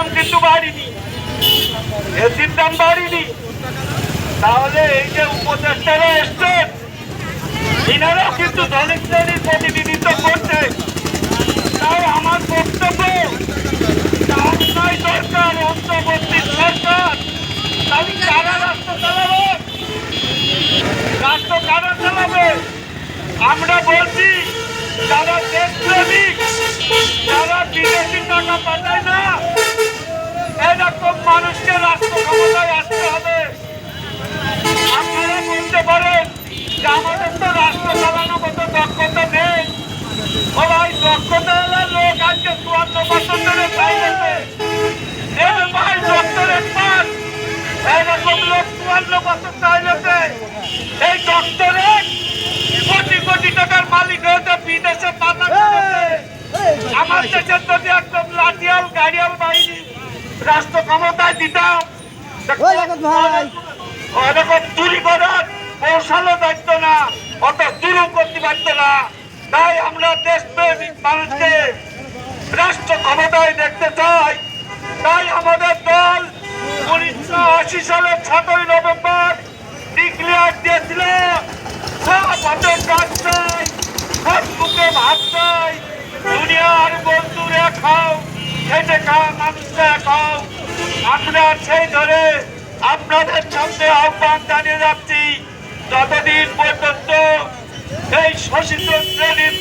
দাম কিন্তু বাড়িনি এসির দাম বাড়িনি তাহলে এই যে উপদেষ্টারা এসছেন, এনারাও কিন্তু দলিত শ্রেণির প্রতিনিধিত্ব করছে। তাই আমার বক্তব্য আমরা বলছি যারা দেশপ্রেমিক যারা বিদেশি টাকা পাঠায় না এরকম মানুষকে রাষ্ট্র ক্ষমতায় আসতে হবে। আপনারা বলতে পারেন যে আমাদের তো রাষ্ট্র চালানোর মতো দক্ষতা নেই। ও ভাই দক্ষতা হলে লোক আজকে চুয়ান্ন বছর ধরে চাইলেছে এই লোক চুয়ান্ন বছর চাইলেছে এই ডক্টরের কোটি কোটি টাকার মালিক হয়েছে, বিদেশে পাতা আমার দেশের একদম লাঠিয়াল, গাড়িয়াল বাহিনী রাষ্ট্র দিতাম। এরকম চুরি করার কৌশলও দায়িত্ব না অত চুরু করতে পারত না। তাই আমরা দেশপ্রেমিক মানুষকে রাষ্ট্র ক্ষমতায় দেখতে চাই। তাই আমাদের দল উনিশশো আশি সালের সাতই নভেম্বর ডিক্লেয়ার দিয়েছিল। আমরা সেই ধরে আপনাদের সামনে আহ্বান জানিয়ে যাচ্ছি যতদিন পর্যন্ত এই শোষিত শ্রেণির